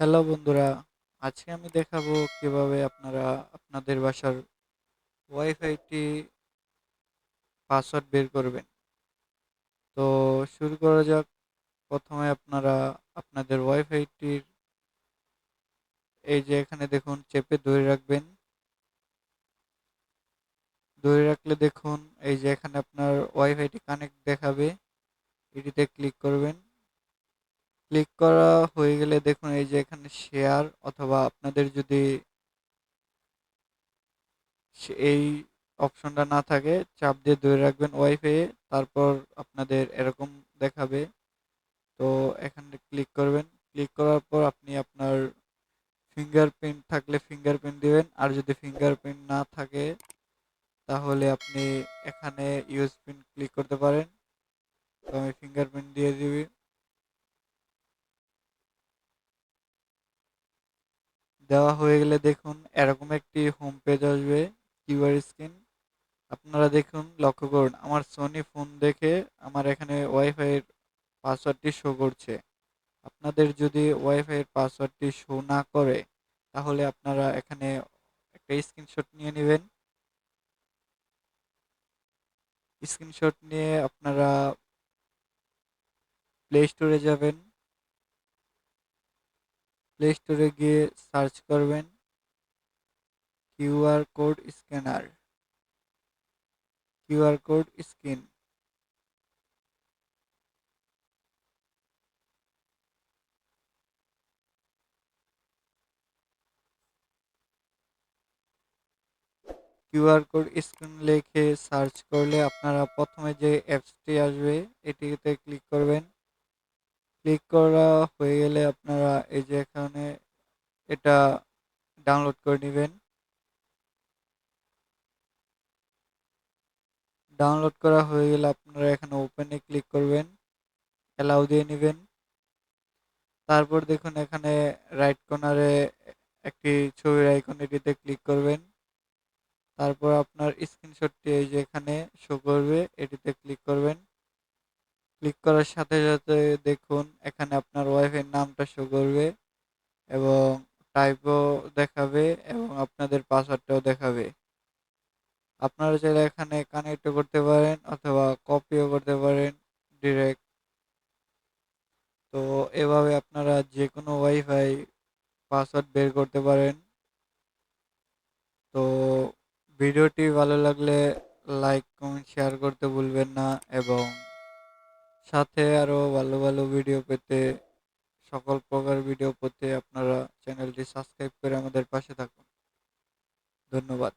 Hello বন্ধুরা, আজকে আমি দেখাবো কীভাবে আপনারা আপনাদের বাসার ওয়াইফাইটি পাসওয়ার্ড বের করবেন। তো শুরু করা যাক। প্রথমে আপনারা আপনাদের ওয়াইফাইটির এই যে এখানে দেখুন, চেপে ধরে রাখবেন। ধরে রাখলে দেখুন, এই যে এখানে আপনার ওয়াইফাইটি কানেক্ট দেখাবে। এটিতে ক্লিক করবেন। ক্লিক করা হয়ে গেলে দেখুন এই যে এখানে শেয়ার অথবা আপনাদের যদি এই অপশনটা না থাকে, চাপ দিয়ে ধরে রাখবেন ওয়াইফাই তারপর আপনাদের এরকম দেখাবে। তো এখানে ক্লিক করবেন। ক্লিক করার পর আপনি আপনার ফিঙ্গারপ্রিন্ট থাকলে ফিঙ্গারপ্রিন্ট দিবেন। আর যদি ফিঙ্গারপ্রিন্ট না থাকে, তাহলে আপনি এখানে ইউজ প্রিন্ট ক্লিক করতে পারেন। তো আমি ফিঙ্গারপ্রিন্ট দিয়ে দিবি। দেওয়া হয়ে গেলে দেখুন, এরকম একটি হোম পেজ আসবে কিউআর স্ক্রিন আপনারা দেখুন, লক্ষ্য করুন, আমার সোনি ফোন দেখে আমার এখানে ওয়াইফাইয়ের পাসওয়ার্ডটি শো করছে। আপনাদের যদি ওয়াইফাইয়ের পাসওয়ার্ডটি শো না করে, তাহলে আপনারা এখানে একটা স্ক্রিনশট নিয়ে নেবেন। স্ক্রিনশট নিয়ে আপনারা প্লে স্টোরে যাবেন। প্লে স্টোরে গিয়ে সার্চ করবেন QR code scanner QR code scan QR code screen লিখে সার্চ করলে আপনারা প্রথমে যে অ্যাপসটি আসবে, এটিতে ক্লিক করবেন। ক্লিক করা হয়ে গেলে আপনারা এই যে এখানে এটা ডাউনলোড করে নেবেন। ডাউনলোড করা হয়ে গেলে আপনারা এখানে ওপেনে ক্লিক করবেন অ্যালাউ দিয়ে নেবেন। তারপর দেখুন এখানে রাইট কর্নারে একটি ছবির আইকন এটিতে ক্লিক করবেন। তারপর আপনার স্ক্রিনশটটি এই যে এখানে শো করবে, এটিতে ক্লিক করবেন। ক্লিক করার সাথে সাথে দেখুন এখানে আপনার ওয়াইফাই নামটা শো করবে এবং টাইপও দেখাবে এবং আপনাদের পাসওয়ার্ডটাও দেখাবে। আপনারা চাইলে এখানে কানেক্টও করতে পারেন অথবা কপিও করতে পারেন ডিরেক্ট তো এভাবে আপনারা যে কোনো ওয়াইফাই পাসওয়ার্ড বের করতে পারেন। তো ভিডিওটি ভালো লাগলে লাইক কমেন্ট শেয়ার করতে ভুলবেন না এবং সাথে আরও ভালো ভালো ভিডিও পেতে সকল প্রকার ভিডিও পেতে আপনারা চ্যানেলটি সাবস্ক্রাইব করে আমাদের পাশে থাকুন। ধন্যবাদ।